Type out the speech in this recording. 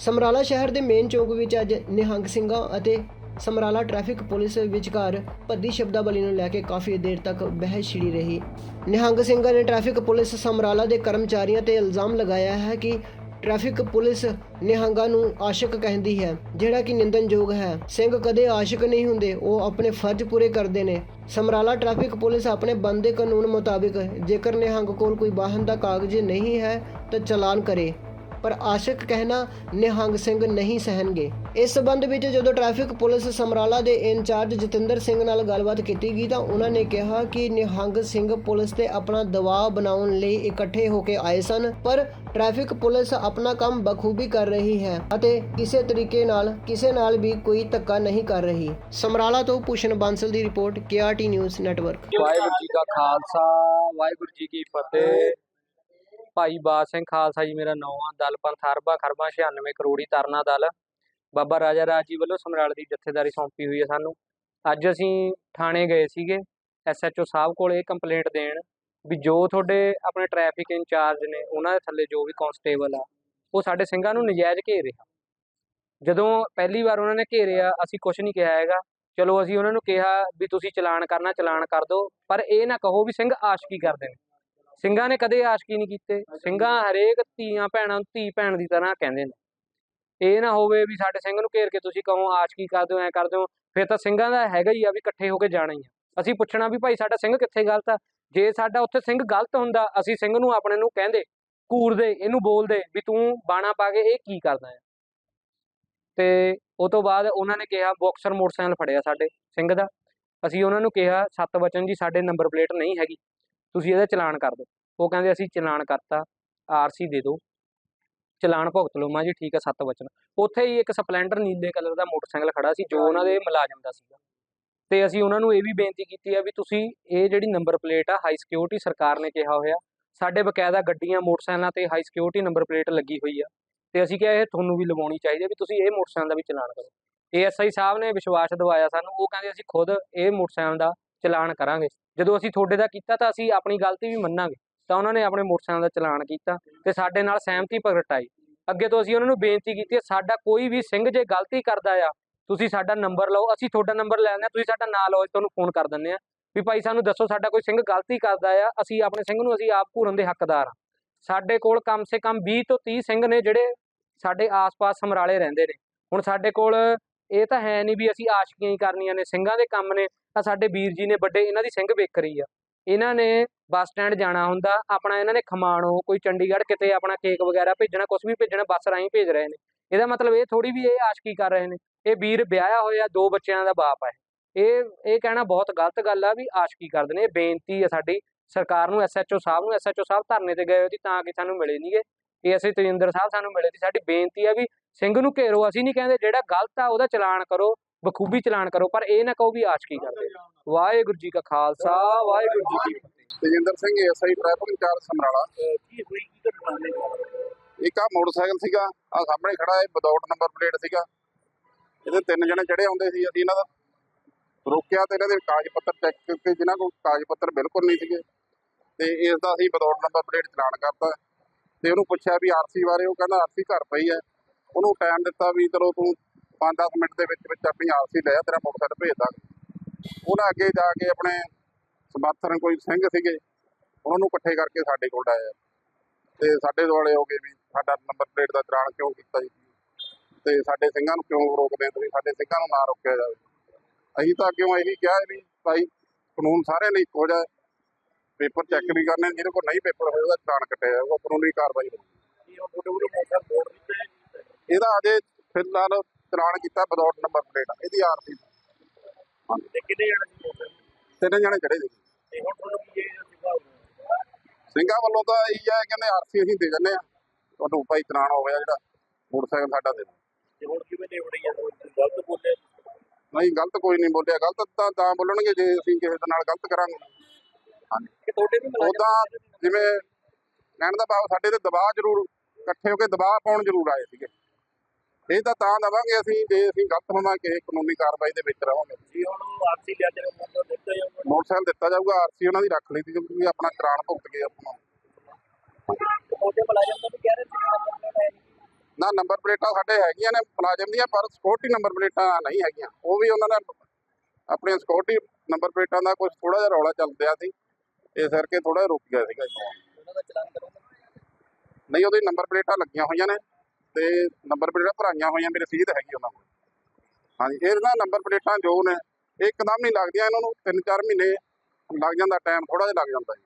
ਸਮਰਾਲਾ ਸ਼ਹਿਰ ਦੇ ਮੇਨ ਚੌਕ ਵਿੱਚ ਅੱਜ ਨਿਹੰਗ ਸਿੰਘਾਂ ਅਤੇ ਸਮਰਾਲਾ ਟ੍ਰੈਫਿਕ ਪੁਲਿਸ ਵਿਚਕਾਰ ਭੱਦੀ ਸ਼ਬਦਾਵਲੀ ਨੂੰ ਲੈ ਕੇ ਕਾਫੀ ਦੇਰ ਤੱਕ ਬਹਿਸ ਛਿੜੀ ਰਹੀ। ਨਿਹੰਗ ਸਿੰਘਾਂ ਨੇ ਟ੍ਰੈਫਿਕ ਪੁਲਿਸ ਸਮਰਾਲਾ ਦੇ ਕਰਮਚਾਰੀਆਂ ਤੇ ਇਲਜ਼ਾਮ ਲਗਾਇਆ ਹੈ ਕਿ ਟ੍ਰੈਫਿਕ ਪੁਲਿਸ ਨਿਹੰਗਾਂ ਨੂੰ ਆਸ਼ਿਕ ਕਹਿੰਦੀ ਹੈ, ਜਿਹੜਾ ਕਿ ਨਿੰਦਨਯੋਗ ਹੈ। ਸਿੰਘ ਕਦੇ ਆਸ਼ਿਕ ਨਹੀਂ ਹੁੰਦੇ, ਉਹ ਆਪਣੇ ਫਰਜ਼ ਪੂਰੇ ਕਰਦੇ ਨੇ। ਸਮਰਾਲਾ ਟ੍ਰੈਫਿਕ ਪੁਲਿਸ ਆਪਣੇ ਬੰਦੇ ਕਾਨੂੰਨ ਮੁਤਾਬਿਕ ਜੇਕਰ ਨਿਹੰਗ ਕੋਲ ਕੋਈ ਵਾਹਨ ਦਾ ਕਾਗਜ਼ ਨਹੀਂ ਹੈ ਤਾਂ ਚਲਾਨ ਕਰੇ। ਪਰ ਆਸ਼ਿਕ ਕਹਿਣਾ ਨਿਹੰਗ ਸਿੰਘ ਨਹੀਂ ਸਹਿਣਗੇ। ਇਸ ਸਬੰਧ ਵਿੱਚ ਜਦੋਂ ਟ੍ਰੈਫਿਕ ਪੁਲਿਸ ਸਮਰਾਲਾ ਦੇ ਇੰਚਾਰਜ ਜਤਿੰਦਰ ਸਿੰਘ ਨਾਲ ਗੱਲਬਾਤ ਕੀਤੀ ਗਈ ਤਾਂ ਉਹਨਾਂ ਨੇ ਕਿਹਾ ਕਿ ਨਿਹੰਗ ਸਿੰਘ ਪੁਲਿਸ ਤੇ ਆਪਣਾ ਦਬਾਅ ਬਣਾਉਣ ਲਈ ਇਕੱਠੇ ਹੋ ਕੇ ਆਏ ਸਨ, ਪਰ ਟ੍ਰੈਫਿਕ ਪੁਲਿਸ ਆਪਣਾ ਕੰਮ ਬਖੂਬੀ ਕਰ ਰਹੀ ਹੈ ਅਤੇ ਕਿਸੇ ਤਰੀਕੇ ਨਾਲ ਕਿਸੇ ਨਾਲ ਵੀ ਕੋਈ ਧੱਕਾ ਨਹੀਂ ਕਰ ਰਹੀ। ਸਮਰਾਲਾ ਤੋਂ ਭੂਸ਼ਣ ਬਾਂਸਲ ਦੀ report KRT news network. Waheguru ji ਕਾ ਖਾਲਸਾ, ਵਾਹਿਗੁਰੂ ਜੀ ਕੀ ਫਤਿਹ। ਭਾਈ ਬਾਦ ਸਿੰਘ ਖਾਲਸਾ ਜੀ ਮੇਰਾ ਨਾਮ ਆ, ਦਲ ਪੰਥ ਅਰਬਾ ਖਰਬਾ 96 ਕਰੋੜੀ ਤਰਨਾ ਦਲ। ਬਾਬਾ ਰਾਜਾ ਰਾਜ ਜੀ ਵੱਲੋਂ ਸਮਰਾਲ ਦੀ ਜਥੇਦਾਰੀ ਸੌਂਪੀ ਹੋਈ ਹੈ ਸਾਨੂੰ। ਅੱਜ ਅਸੀਂ ਥਾਣੇ ਗਏ ਸੀਗੇ ਐਸਐਚਓ ਸਾਹਿਬ ਕੋਲ ਇਹ ਕੰਪਲੇਂਟ ਦੇਣ ਵੀ ਜੋ ਤੁਹਾਡੇ ਆਪਣੇ ਟ੍ਰੈਫਿਕ ਇੰਚਾਰਜ ਨੇ, ਉਹਨਾਂ ਦੇ ਥੱਲੇ ਜੋ ਵੀ ਕਾਂਸਟੇਬਲ ਆ, ਉਹ ਸਾਡੇ ਸਿੰਘਾਂ ਨੂੰ ਨਜਾਇਜ਼ ਘੇਰ ਰਿਹਾ। ਜਦੋਂ ਪਹਿਲੀ ਵਾਰ ਉਹਨਾਂ ਨੇ ਘੇਰਿਆ, ਅਸੀਂ ਕੁਝ ਨਹੀਂ ਕਿਹਾ ਹੈਗਾ। ਚਲੋ ਅਸੀਂ ਉਹਨਾਂ ਨੂੰ ਕਿਹਾ ਵੀ ਤੁਸੀਂ ਚਲਾਨ ਕਰਨਾ, ਚਲਾਨ ਕਰ ਦਿਓ, ਪਰ ਇਹ ਨਾ ਕਹੋ ਵੀ ਸਿੰਘ ਆਸ਼ਕੀ ਕਰਦੇ ਨੇ। ਸਿੰਘਾਂ ਨੇ ਕਦੇ ਆਸ਼ਕੀ ਨਹੀਂ ਕੀਤੇ। ਸਿੰਘਾਂ ਹਰੇਕ ਧੀਆਂ ਭੈਣਾਂ ਨੂੰ ਧੀ ਭੈਣ ਦੀ ਤਰ੍ਹਾਂ ਕਹਿੰਦੇ ਨੇ। ਇਹ ਨਾ ਹੋਵੇ ਵੀ ਸਾਡੇ ਸਿੰਘ ਨੂੰ ਘੇਰ ਕੇ ਤੁਸੀਂ ਕਹੋ ਆਸ਼ਕੀ ਕਰਦੇ ਹੋ ਐ ਕਰਦੇ ਹੋ। ਫਿਰ ਤਾਂ ਸਿੰਘਾਂ ਦਾ ਹੈਗਾ ਹੀ ਆ ਵੀ ਇਕੱਠੇ ਹੋ ਕੇ ਜਾਣਾ ਹੀ ਆ। ਅਸੀਂ ਪੁੱਛਣਾ ਵੀ ਭਾਈ ਸਾਡਾ ਸਿੰਘ ਕਿੱਥੇ ਗਲਤ ਆ? ਜੇ ਸਾਡਾ ਉੱਥੇ ਸਿੰਘ ਗਲਤ ਹੁੰਦਾ ਅਸੀਂ ਸਿੰਘ ਨੂੰ ਆਪਣੇ ਨੂੰ ਕਹਿੰਦੇ ਘੂਰਦੇ ਇਹਨੂੰ ਬੋਲਦੇ ਵੀ ਤੂੰ ਬਾਣਾ ਪਾ ਕੇ ਇਹ ਕੀ ਕਰਦਾ ਹੈ ਤੇ ਉਹ ਤੋਂ ਬਾਅਦ ਉਹਨਾਂ ਨੇ ਕਿਹਾ ਬਾਕਸਰ ਮੋਟਰਸਾਈਕਲ ਫੜਿਆ ਸਾਡੇ ਸਿੰਘ ਦਾ। ਅਸੀਂ ਉਹਨਾਂ ਨੂੰ ਕਿਹਾ ਸੱਤ ਵਚਨ ਜੀ ਸਾਡੇ ਨੰਬਰ ਪਲੇਟ ਨਹੀਂ ਹੈਗੀ। ਤੁਸੀਂ ਇਹਦਾ ਚਲਾਨ ਕਰ ਦਿਓ। ਉਹ ਕਹਿੰਦੇ ਅਸੀਂ ਚਲਾਨ ਕਰਤਾ ਆਰਸੀ ਦੇ ਦਿਓ। ਚਲਾਨ ਭੁਗਤ ਲਓ। ਮਾਂ ਜੀ ਠੀਕ ਹੈ ਸੱਤ ਵਚਨ ਉੱਥੇ ਹੀ ਇੱਕ ਸਪਲੈਂਡਰ ਨੀਲੇ ਕਲਰ ਦਾ ਮੋਟਰਸਾਈਕਲ ਖੜਾ ਸੀ ਜੋ ਉਹਨਾਂ ਦੇ ਮੁਲਾਜ਼ਮ ਦਾ ਸੀਗਾ। ਤੇ ਅਸੀਂ ਉਹਨਾਂ ਨੂੰ ਇਹ ਵੀ ਬੇਨਤੀ ਕੀਤੀ ਹੈ ਵੀ ਤੁਸੀਂ ਇਹ ਜਿਹੜੀ ਨੰਬਰ ਪਲੇਟ ਆ ਹਾਈ ਸਿਕਿਉਰਿਟੀ ਸਰਕਾਰ ਨੇ ਕਿਹਾ ਹੋਇਆ ਸਾਡੇ ਬਕਾਇਦਾ ਗੱਡੀਆਂ ਮੋਟਰਸਾਈਕਲਾਂ ਤੇ ਹਾਈ ਸਿਕਿਉਰਿਟੀ ਨੰਬਰ ਪਲੇਟ ਲੱਗੀ ਹੋਈ ਆ। ਤੇ ਅਸੀਂ ਕਿਹਾ ਇਹ ਤੁਹਾਨੂੰ ਵੀ ਲਵਾਉਣੀ ਚਾਹੀਦੀ ਹੈ ਵੀ ਤੁਸੀਂ ਇਹ ਮੋਟਰਸਾਈਕਲ ਦਾ ਵੀ ਚਲਾਨ ਕਰੋ। ਏਐਸਆਈ ਸਾਹਿਬ ਨੇ ਵਿਸ਼ਵਾਸ ਦਿਵਾਇਆ ਸਾਨੂੰ ਉਹ ਕਹਿੰਦੇ ਅਸੀਂ ਖੁਦ ਇਹ ਮੋਟਰਸਾਈਕਲ ਦਾ ਚਲਾਨ ਕਰਾਂਗੇ। ਜਦੋਂ ਅਸੀਂ ਤੁਹਾਡੇ ਦਾ ਕੀਤਾ ਤਾਂ ਅਸੀਂ ਆਪਣੀ ਗਲਤੀ ਵੀ ਮੰਨਾਂਗੇ। ਤਾਂ ਉਹਨਾਂ ਨੇ ਆਪਣੇ ਮੋਟਰਸਾਈਕਲ ਦਾ ਚਲਾਨ ਕੀਤਾ ਤੇ ਸਾਡੇ ਨਾਲ ਸਹਿਮਤੀ ਪ੍ਰਗਟਾਈ ਅੱਗੇ ਤੋਂ ਅਸੀਂ ਉਹਨਾਂ ਨੂੰ ਬੇਨਤੀ ਕੀਤੀ ਹੈ, ਸਾਡਾ ਕੋਈ ਵੀ ਸਿੰਘ ਜੇ ਗਲਤੀ ਕਰਦਾ ਆ, ਤੁਸੀਂ ਸਾਡਾ ਨੰਬਰ ਲਓ, ਅਸੀਂ ਤੁਹਾਡਾ ਨੰਬਰ ਲੈ ਲੈਂਦੇ ਹਾਂ, ਤੁਸੀਂ ਸਾਡਾ ਨਾਂ ਲਓ ਤੁਹਾਨੂੰ ਫੋਨ ਕਰ ਦਿੰਦੇ ਆ ਵੀ ਭਾਈ ਸਾਨੂੰ ਦੱਸੋ ਸਾਡਾ ਕੋਈ ਸਿੰਘ ਗਲਤੀ ਕਰਦਾ ਆ, ਅਸੀਂ ਆਪਣੇ ਸਿੰਘ ਨੂੰ ਅਸੀਂ ਆਪ ਘੂਰਨ ਦੇ ਹੱਕਦਾਰ ਆ ਸਾਡੇ ਕੋਲ ਕਮ ਸੇ ਕਮ 20 ਤੋਂ 30 ਸਿੰਘ ਨੇ ਜਿਹੜੇ ਸਾਡੇ ਆਸ-ਪਾਸ ਸਮਰਾਲੇ ਰਹਿੰਦੇ ਨੇ। ਹੁਣ ਸਾਡੇ ਕੋਲ ਇਹ ਤਾਂ ਹੈ ਨਹੀਂ ਵੀ ਅਸੀਂ ਆਸ਼ਕੀਆਂ ਹੀ ਕਰਨੀਆਂ ਨੇ, ਸਿੰਘਾਂ ਦੇ ਕੰਮ ਨੇ, ਤਾਂ ਸਾਡੇ ਵੀਰ ਜੀ ਨੇ ਵੱਡੇ ਇਹਨਾਂ ਦੀ ਸਿੰਘ ਵੇਖ ਰਹੀ ਆ। ਇਹਨਾਂ ਨੇ ਬੱਸ ਸਟੈਂਡ ਜਾਣਾ ਹੁੰਦਾ, ਆਪਣਾ ਇਹਨਾਂ ਨੇ ਖਮਾਣੋ, ਕੋਈ ਚੰਡੀਗੜ੍ਹ ਕਿਤੇ ਆਪਣਾ ਕੇਕ ਵਗੈਰਾ ਭੇਜਣਾ ਕੁਝ ਵੀ ਭੇਜਣਾ, ਬੱਸ ਰਾਹੀਂ ਭੇਜ ਰਹੇ ਨੇ। ਇਹਦਾ ਮਤਲਬ ਇਹ ਥੋੜੀ ਵੀ ਇਹ ਆਸ਼ਕੀ ਕਰ ਰਹੇ ਨੇ। ਇਹ ਵੀਰ ਵਿਆਹਿਆ ਹੋਇਆ, ਦੋ ਬੱਚਿਆਂ ਦਾ ਬਾਪ ਹੈ। ਇਹ ਇਹ ਕਹਿਣਾ ਬਹੁਤ ਗਲਤ ਗੱਲ ਆ ਵੀ ਆਸ਼ਕੀ ਕਰਦੇ ਨੇ। ਇਹ ਬੇਨਤੀ ਆ ਸਾਡੀ, ਸਰਕਾਰ ਨੂੰ ਐਸਐਚਓ ਸਾਹਿਬ ਨੂੰ ਐਸਐਚਓ ਸਾਹਿਬ ਧਰਨੇ ਤੇ ਗਏ ਹੋਏ ਸੀ ਤਾਂ ਕਿ ਸਾਨੂੰ ਮਿਲੇ ਨਹੀਂਗੇ ਇਹ ਅਸੀਂ ਤਜਿੰਦਰ ਸਾਹਿਬ ਸਾਨੂੰ ਮਿਲੇ ਸੀ। ਸਾਡੀ ਬੇਨਤੀ ਆ ਵੀ ਸਿੰਘ ਨੂੰ ਘੇਰੋ, ਅਸੀਂ ਨਹੀਂ ਕਹਿੰਦੇ ਜਿਹੜਾ ਗਲਤ ਆ ਉਹਦਾ ਚਲਾਨ ਕਰੋ, ਬਖੂਬੀ ਚਲਾਨ ਕਰੋ, ਪਰ ਇਹ ਨਾ ਕਹੋ ਵੀ ਆਸ਼ਕੀ ਕਰਦੇ ਵਾਹਿਗੁਰੂ ਜੀ ਕਾ ਖਾਲਸਾ ਵਾਹਿਗੁਰੂ ਜੀ ਕੀ ਫਤਿਹ। Tejinder Singh SI traffic incharge Samrala. ਕੀ ਹੋਈ ਕੀ ਘਟਨਾ ਨੇ ਇੱਕ ਆ ਮੋਟਰਸਾਈਕਲ ਸੀਗਾ ਆ ਸਾਹਮਣੇ ਖੜਾ ਹੈ ਵਿਦਆਊਟ ਨੰਬਰ ਪਲੇਟ ਸੀਗਾ। ਇਹਦੇ ਤਿੰਨ ਜਣੇ ਚੜੇ ਆਉਂਦੇ ਸੀ ਅਸੀਂ ਇਹਨਾਂ ਦਾ। ਰੋਕਿਆ ਤੇ ਇਹਨਾਂ ਦੇ ਕਾਗਜ਼ ਪੱਤਰ ਚੈੱਕ ਕੀਤੇ ਜਿਨ੍ਹਾਂ ਕੋਲ ਕਾਗਜ਼ ਪੱਤਰ ਬਿਲਕੁਲ ਨਹੀਂ ਸੀਗੇ। ਤੇ ਇਸ ਦਾ ਅਸੀਂ ਵਿਦਆਊਟ ਨੰਬਰ ਪਲੇਟ ਚਲਾਨ ਕਰਤਾ। ਤੇ ਉਹਨੂੰ ਪੁੱਛਿਆ ਵੀ ਆਰਸੀ ਬਾਰੇ ਉਹ ਕਹਿੰਦਾ ਆਰਸੀ ਘਰ ਪਈ ਹੈ। ਉਹਨੂੰ ਟਾਈਮ ਦਿੱਤਾ ਵੀ ਚਲੋ ਤੂੰ 5-10 ਮਿੰਟ ਦੇ ਵਿੱਚ ਵਿੱਚ ਆਪਣੀ ਆਰਸੀ ਲੈ ਆ ਤੇਰਾ ਮੋਟਰਸਾਈਕਲ ਭੇਜ ਦਾਂਗੇ। ਉਹਨਾਂ ਅੱਗੇ ਜਾ ਕੇ ਆਪਣੇ ਸਮਰਥਨ ਕੋਈ ਸਿੰਘ ਸੀਗੇ, ਉਹਨਾਂ ਨੂੰ ਇਕੱਠੇ ਕਰਕੇ ਸਾਡੇ ਕੋਲ ਆਇਆ ਤੇ ਸਾਡੇ ਦੁਆਲੇ ਹੋ ਗਏ ਵੀ ਸਾਡਾ ਨੰਬਰ ਪਲੇਟ ਦਾ ਚਲਾਨ ਕਿਉਂ ਕੀਤਾ ਜੀ? ਤੇ ਸਾਡੇ ਸਿੰਘਾਂ ਨੂੰ ਕਿਉਂ ਰੋਕਦੇ ਤੁਸੀਂ? ਸਾਡੇ ਸਿੰਘਾਂ ਨੂੰ ਨਾ ਰੋਕਿਆ ਜਾਵੇ। ਅਸੀਂ ਤਾਂ ਕਿਉਂ ਇਹੀ ਕਿਹਾ ਵੀ ਭਾਈ, ਕਾਨੂੰਨ ਸਾਰੇ ਲਈ ਇੱਕੋ ਜਿਹਾ ਪੇਪਰ ਚੈੱਕ ਵੀ ਕਰਨੇ ਜਿਹਦੇ ਕੋਲ ਨਹੀਂ ਪੇਪਰ ਹੋਏ ਉਹਦਾ ਚਲਾਨ ਕੱਟਿਆ ਜਾਊਗਾ ਕਾਨੂੰਨੀ ਕਾਰਵਾਈ ਹੋਊਗੀ। ਇਹਦਾ ਅਜੇ ਫਿਲਹਾਲ ਚਲਾਨ ਕੀਤਾ ਵਿਦਆਊਟ ਨੰਬਰ ਪਲੇਟ ਇਹਦੀ ਆਰਸੀ ਤੇ ਕਿੰਨੇ ਜਣੇ ਸੀ ਮੋਟਰ ਤਿੰਨ ਜਣੇ ਚੜੇ ਸੀ। ਤੇ ਹੁਣ ਤੁਹਾਨੂੰ ਕੀ ਇਹ ਸਿੱਧਾ ਸਿੰਘਾਂ ਵੱਲੋਂ ਤਾਂ ਇਹੀ ਹੈ ਕਹਿੰਦੇ ਆਰਸੀ ਅਸੀਂ ਦੇ ਦਿੰਦੇ ਆ ਤੁਹਾਨੂੰ ਭਾਈ ਚਲਾਨ ਹੋ ਗਿਆ ਜਿਹੜਾ ਮੋਟਰਸਾਈਕਲ ਸਾਡਾ ਦੇ ਦਿਓ। ਤੇ ਹੁਣ ਕਿਵੇਂ ਦੇ ਵੜੀ ਆ? ਗਲਤ ਬੋਲੇ ਨਹੀਂ ਗਲਤ ਕੋਈ ਨਹੀਂ ਬੋਲਿਆ। ਗਲਤ ਤਾਂ ਤਾਂ ਬੋਲਣਗੇ ਜੇ ਅਸੀਂ ਕਿਸੇ ਦੇ ਨਾਲ ਗਲਤ ਕਰਾਂਗੇ। ਕਿ ਤੁਹਾਡੇ ਵੀ ਮੁਲਾਜ਼ਮ ਉਹਦਾ ਜਿਵੇਂ ਕਹਿਣ ਦਾ ਭਾਵ ਸਾਡੇ ਤੇ ਦਬਾਅ ਜ਼ਰੂਰ ਇਕੱਠੇ ਹੋ ਕੇ ਦਬਾਅ ਪਾਉਣ ਜ਼ਰੂਰ ਆਏ ਸੀਗੇ। ਇਹ ਤਾਂ ਤਾਂ ਦਵਾਂਗੇ ਅਸੀਂ ਜੇ ਅਸੀਂ ਗਲਤ ਹੋਵਾਂਗੇ ਕਾਨੂੰਨੀ ਕਾਰਵਾਈ ਦੇ ਵਿੱਚ ਰਹਾਂਗੇ। ਜੀ ਹੁਣ ਆਰਸੀ ਲਿਆ ਮੋਟਰ ਦਿੱਤੇ ਜਾਊਗਾ। ਮੋਟਰਸਾਈਕਲ ਦਿੱਤਾ ਜਾਊਗਾ ਆਰਸੀ ਉਹਨਾਂ ਦੀ ਰੱਖ ਲਈ ਸੀ ਕਿਉਂਕਿ ਆਪਣਾ ਚਲਾਨ ਭੁਗਤ ਗਏ ਆਪਣਾ ਮੁਲਾਜ਼ਮ ਤਾਂ ਵੀ ਕਹਿ ਰਹੇ ਸੀ ਨਾ ਨੰਬਰ ਪਲੇਟਾਂ ਸਾਡੇ ਹੈਗੀਆਂ ਨੇ ਮੁਲਾਜ਼ਮ ਦੀਆਂ ਪਰ ਸਿਕਿਉਰਿਟੀ ਨੰਬਰ ਪਲੇਟਾਂ ਨਹੀਂ ਹੈਗੀਆਂ। ਉਹ ਵੀ ਉਹਨਾਂ ਨੇ ਆਪਣੀਆਂ ਸਿਕਿਉਰਿਟੀ ਨੰਬਰ ਪਲੇਟਾਂ ਦਾ ਕੁਝ ਥੋੜਾ ਜਿਹਾ ਰੌਲਾ ਚੱਲ ਰਿਹਾ ਸੀ। ਇਸ ਕਰਕੇ ਥੋੜਾ ਰੁਕ ਗਿਆ ਸੀਗਾ ਜੀ। ਉਹਨਾਂ ਦਾ ਚਲਾਨ ਕਰਵਾਉਣਾ ਨਹੀਂ ਉਹਦੀ ਨੰਬਰ ਪਲੇਟਾਂ ਲੱਗੀਆਂ ਹੋਈਆਂ ਨੇ। ਤੇ ਨੰਬਰ ਪਲੇਟਾਂ ਭਰਾਈਆਂ ਹੋਈਆਂ ਮੇਰੇ ਰਸੀਦ ਹੈਗੀ ਉਹਨਾਂ ਕੋਲ। ਹਾਂਜੀ ਇਹਨਾਂ ਨੰਬਰ ਪਲੇਟਾਂ ਜੋ ਨੇ, ਇਹ ਇੱਕਦਮ ਨਹੀਂ ਲੱਗਦੀਆਂ ਇਹਨਾਂ ਨੂੰ 3-4 ਮਹੀਨੇ ਲੱਗ ਜਾਂਦਾ ਟਾਈਮ ਥੋੜਾ ਜਿਹਾ ਲੱਗ ਜਾਂਦਾ ਜੀ।